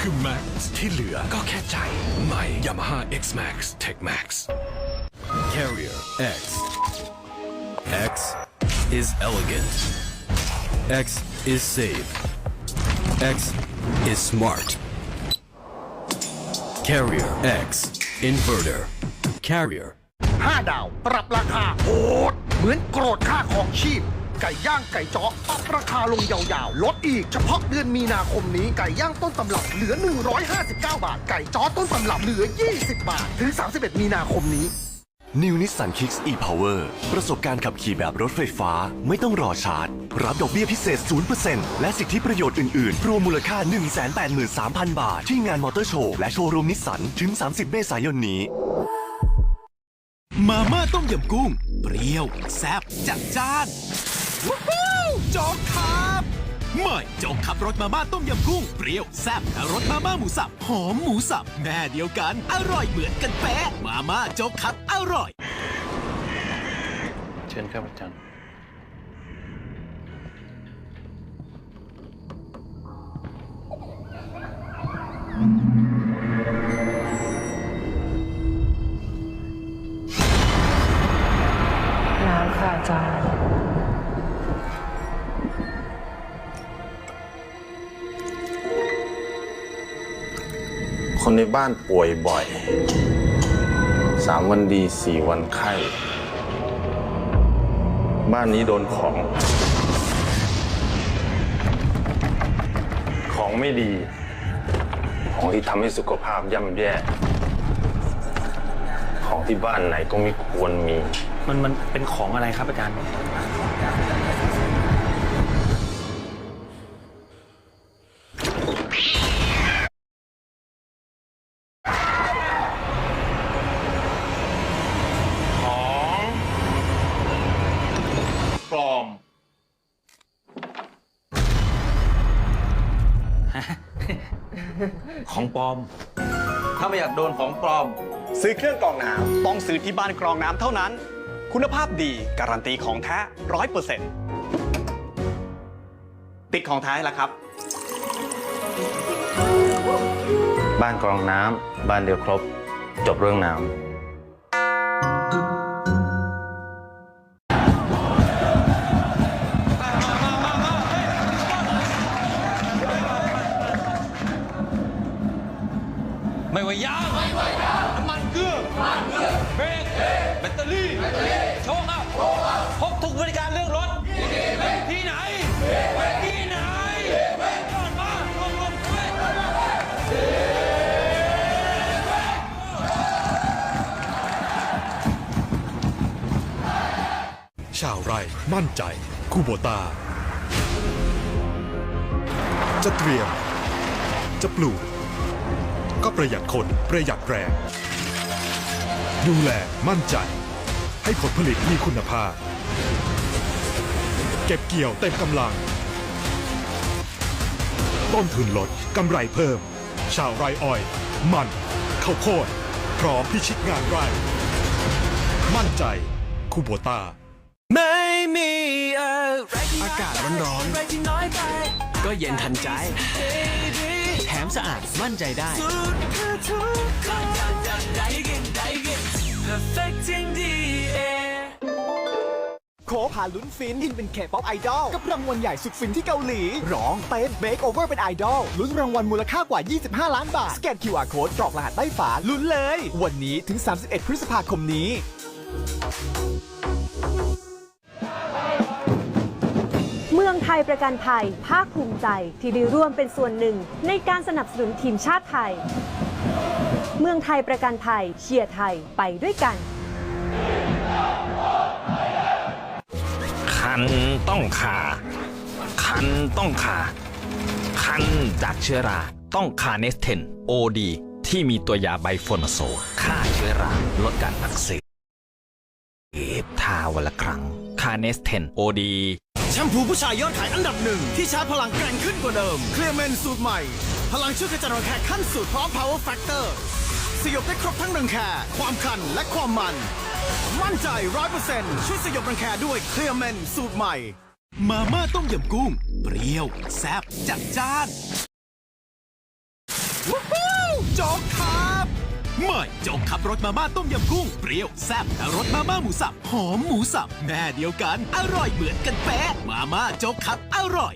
คือ Max ที่เหลือก็แค่ใจ ใหม่ Yamaha X Max Tech Max Carrier X. X is elegant. X is safe. X is smart. Carrier X. Inverter. Carrier. ห้าดาว ปรับราคาโหดเหมือนโกรธค่าของชีพ ไก่ย่างไก่จ้อปรับราคาลงยาวๆ ลดอีกเฉพาะเดือนมีนาคมนี้ไก่ย่างต้นตำรับเหลือ 159 บาท ไก่จ้อต้นตำรับเหลือ 20 บาท ถึง 31 มีนาคมนี้ New Nissan Kicks e-Power ประสบการณ์ขับขี่แบบรถไฟฟ้าไม่ต้องรอชาร์จ รับดอกเบี้ยพิเศษ 0%และสิทธิประโยชน์อื่น ๆ รวมมูลค่า 183,000 บาท ที่งานมอเตอร์โชว์และโชว์รูมนิสสันถึง 30 เมษายนนี้ มาม่าต้มยำกุ้ง เปรี้ยว แซ่บจัดจ้าน ว้าวโจ๊กครับใหม่โจ๊กขับรสมาม่าต้มยำกุ้งเปรี้ยวแซ่บและรสมาม่าหมูสับหอมหมูสับแม่เดียวกัน อร่อยเหมือนกันแป๊ะมาม่าโจ๊กครับอร่อย เชิญครับอาจารย์ น้ำค่ะอาจารย์ คนในบ้านป่วยบ่อยสามวันดีสี่วันไข้ บ้านนี้โดนของ ของไม่ดี ของที่ทำให้สุขภาพย่ำแย่ ของที่บ้านไหนก็ไม่ควรมี มันมันเป็นของอะไรครับอาจารย์ ของปลอม ถ้าไม่อยากโดนของปลอม ซื้อเครื่องกรองน้ำต้องซื้อที่บ้านกรองน้ำเท่านั้น คุณภาพดีการันตีของแท้ร้อยเปอร์เซ็นต์ติดของแท้แล้วครับ บ้านกรองน้ำบ้านเดียวครบ จบเรื่องน้ำ ไม่ว่ายางไม่ว่ายาน้ำมันเกลือน้ำมันเกลือเบรกแบตเตอรี่แบตเตอรี่โชคอัพโชคอัพพบทุกบริการเรื่องรถ ที่ไหน ที่ไหนก่อนมาลงลงเว้ยชาวไร่มั่นใจ คูโบตา จะเตรียม จะปลูก ก็ประหยัดคนประหยัดแรง ดูแลมั่นใจ ให้ผลผลิตมีคุณภาพ เก็บเกี่ยวเต็มกำลัง ต้นทุนลดกำไรเพิ่ม ชาวไร่อ้อย มันข้าวโพดพร้อมพิชิตงานไร่ มั่นใจคูโบตาไม่มีอะไรอากาศร้อนๆก็เย็นทันใจแถม สะอาดมั่นใจได้โคพาลุ้นฟินอินเป็นเคป๊อปไอดอลกับรางวัลใหญ่สุดฟินที่เกาหลี ร้องเต้นเบคโอเวอร์เป็นไอดอลลุ้นรางวัลมูลค่ากว่า 25 ล้านบาท สแกน QR Code กรอกรหัสใต้ฝาลุ้นเลย วันนี้ถึง 31 พฤษภาคมนี้ ยประกันภัย ภาคภูมิใจที่ได้ร่วมเป็นส่วนหนึ่ง ในการสนับสนุนทีมชาติไทย เมืองไทยประกันภัยเชียร์ไทยไปด้วยกัน คันต้องคาคันต้องคาคันจากเชื้อราต้องคาเนสเทนโอดีที่มีตัวยาไบโฟนโซฆ่าเชื้อราลดการอักเสบทาวันละครั้งคาเนสเทนโอดี แชมพูผู้ชายยอดขายอันดับหนึ่งที่ชาร์จพลังแกร่งขึ้นกว่าเดิม เคลียร์เมนสูตรใหม่ พลังช่วยกระจายรังแคขั้นสุดพร้อม power factor สยบได้ครบทั้งรังแคความคันและความมัน มั่นใจร้อยเปอร์เซ็นต์ช่วยสยบรังแคด้วยเคลียร์เมนสูตรใหม่ มาม่าต้มยำกุ้ง เปรี้ยวแซ่บจัดจ้านวู้ฮู้โจ๊กครับ ใหม่โจ๊กขับรถมาม่าต้มยำกุ้ง เปรี้ยวแซ่บและรสมาม่าหมูสับหอมหมูสับแม่เดียวกัน อร่อยเหมือนกันแป๊ะมาม่าโจ๊กขับอร่อย